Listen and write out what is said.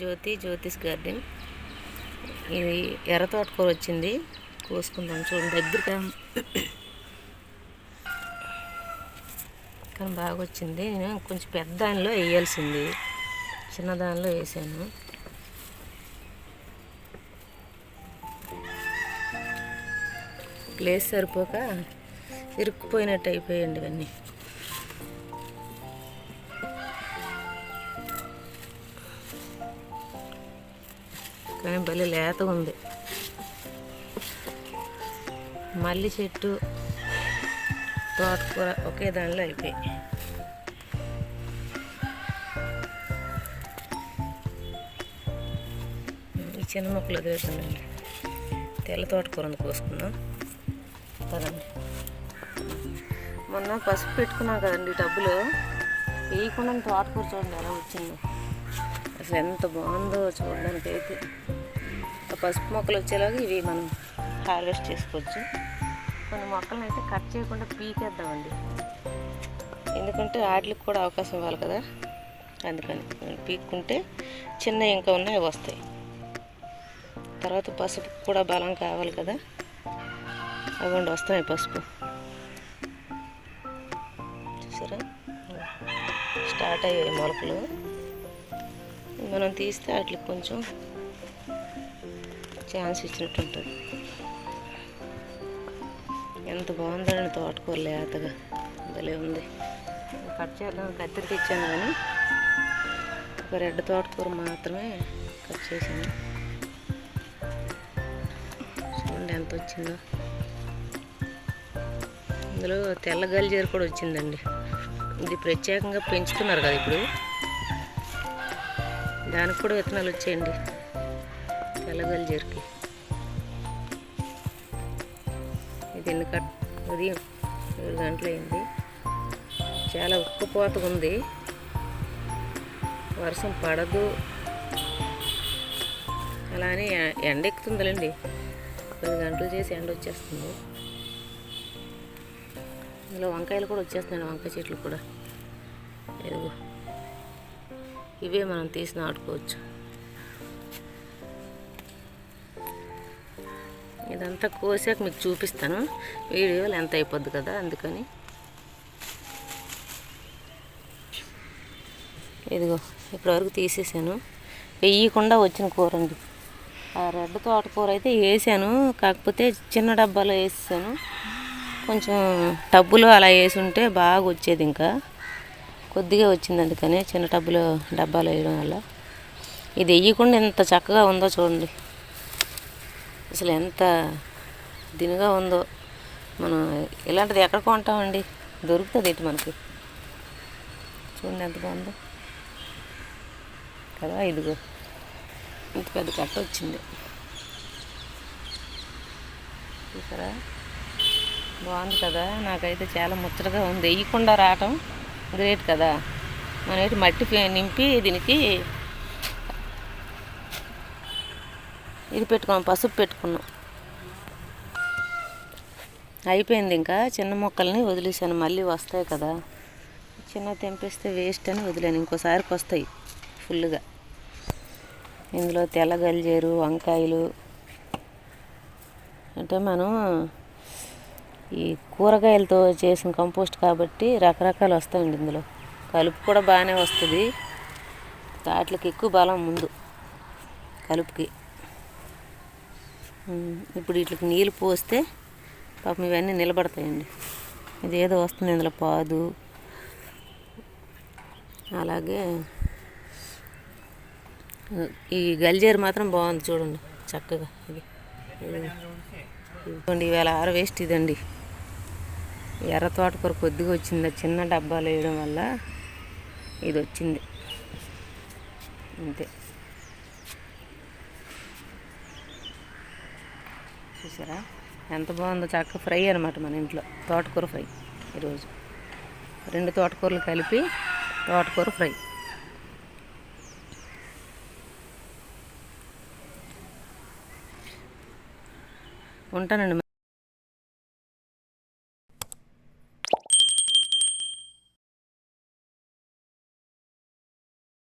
జ్యోతి జ్యోతిష్ garden ఇది ఎర్ర తోటకూర వచ్చింది. కోసుకుందాం చూడండి దగ్గరగా. కానీ బాగా వచ్చింది. నేను కొంచెం పెద్ద దానిలో వేయాల్సింది. చిన్న దానిలో వేసాను. ప్లేస్ సరిపోక ఇరుక్కుపోయినట్టు అయిపోయాయండి ఇవన్నీ. కానీ భలే లేతగా ఉంది. మల్లి చెట్టు తోటకూర ఒకే దానిలో అయిపోయాయి. ఈ చిన్న మొక్కలు వదిలేదండి తెల్ల తోటకూర ఉంది కోసుకుందాం. పదండి. మొన్న పసుపు పెట్టుకున్నాం కదండి డబ్బులు. వేయకుండా తోటకూర చూడండి ఎలా వచ్చింది. అసలు ఎంత బాగుందో చూడడానికి. పసుపు మొక్కలు వచ్చేలాగా ఇవి మనం హార్వెస్ట్ చేసుకోవచ్చు. కొన్ని మొక్కలను అయితే కట్ చేయకుండా పీకేద్దామండి. ఎందుకంటే వాటికి కూడా అవకాశం ఇవ్వాలి కదా. అందుకని పీక్కుంటే చిన్న ఇంకా ఉన్నాయి వస్తాయి. తర్వాత పసుపు కూడా బలం కావాలి కదా. అవ్వండి వస్తాయి పసుపు. చూసారా? స్టార్ట్ అయ్యాయి మొలకలు. మనం తీస్తే వాటికి కొంచెం ఛాన్స్ ఇచ్చినట్టు ఉంటుంది ఎంత బాగుందండి తోటకూర లేతగా. భలే ఉంది. కట్ చేద్దాం కత్తిరి తెచ్చాను కానీ ఒక రెడ్ తోటకూర మాత్రమే కట్ చేశాను. చూడండి ఎంత వచ్చిందో. ఇందులో తెల్ల గల్జీర కూడా వచ్చిందండి. ఇది ప్రత్యేకంగా పెంచుతున్నారు కదా ఇప్పుడు. దానికి కూడా విత్తనాలు వచ్చాయండి. తెల్ల గల్జీరకి ఇది ఎన్ని కట్ ఉదయం ఏడు గంటలు అయింది. చాలా ఉక్కుపోతగా ఉంది. వర్షం పడదు. అలానే ఎ- ఎండ ఎక్కుతుందిలేండి. పది గంటలు చేసి ఎండ వచ్చేస్తుంది. ఇందులో వంకాయలు కూడా వచ్చేస్తున్నాయి వంకాయ చెట్లు కూడా. ఇదిగో ఇవే మనం తీసి నాటుకోవచ్చు. ఇదంతా కోసాక మీకు చూపిస్తాను. వీడియోలు ఎంత అయిపోద్ది కదా అందుకని. ఇదిగో ఇప్పటివరకు తీసేసాను. వెయ్యకుండా వచ్చిన కూర అండి ఆ రెడ్ తోటకూర అయితే వేసాను కాకపోతే చిన్న డబ్బాలో వేసాను. కొంచెం టబ్బులో అలా వేసి ఉంటే బాగా వచ్చేది ఇంకా. కొద్దిగా వచ్చింది అందుకని చిన్న టబ్బులో డబ్బాలో వేయడం వల్ల. ఇది వేయకుండా ఎంత చక్కగా ఉందో చూడండి. అసలు ఎంత దినుగా ఉందో. మనం ఇలాంటిది ఎక్కడ కొంటామండి దొరుకుతుంది ఏంటి మనకి. చూడండి ఎంత బాగుందో. కదా ఇదిగో. ఇంత పెద్ద కట్ట వచ్చింది. చూసారా? బాగుంది కదా. నాకైతే చాలా ముచ్చటగా ఉంది. వేయకుండా రావటం గ్రేట్ కదా. మనమైతే మట్టి నింపి దీనికి ఇది పెట్టుకున్నాం పసుపు పెట్టుకున్నాం. అయిపోయింది ఇంకా. చిన్న మొక్కల్ని వదిలేసాను మళ్ళీ వస్తాయి కదా. చిన్న తెంపేస్తే వేస్ట్ అని వదిలేను. ఇంకోసారికి వస్తాయి ఫుల్గా ఇందులో తెల్ల గల్జేరు వంకాయలు. అంటే మనం ఈ కూరగాయలతో చేసిన కంపోస్ట్ కాబట్టి రకరకాలు వస్తాయండి ఇందులో. కలుపు కూడా బాగానే వస్తుంది. వాటికి ఎక్కువ బలం ముందు కలుపుకి. ఇప్పుడు వీటికి నీళ్ళు పోస్తే పాపం ఇవన్నీ నిలబడతాయండి. ఇదేదో వస్తుంది ఇందులో పాదు. అలాగే ఈ గల్జేరు మాత్రం బాగుంది చూడండి చక్కగా. ఇది ఇది. ఇదిగోండి ఇవాళ ఆర వేస్ట్ ఇదండి ఎర్ర తోటకూర కొద్దిగా వచ్చింది. చిన్న డబ్బాలు వేయడం వల్ల ఇది వచ్చింది. అంతే. చూసారా? ఎంత బాగుందో చక్క ఫ్రై అనమాట మన ఇంట్లో. తోటకూర ఫ్రై ఈరోజు. రెండు తోటకూరలు కలిపి తోటకూర ఫ్రై. ఉంటానండి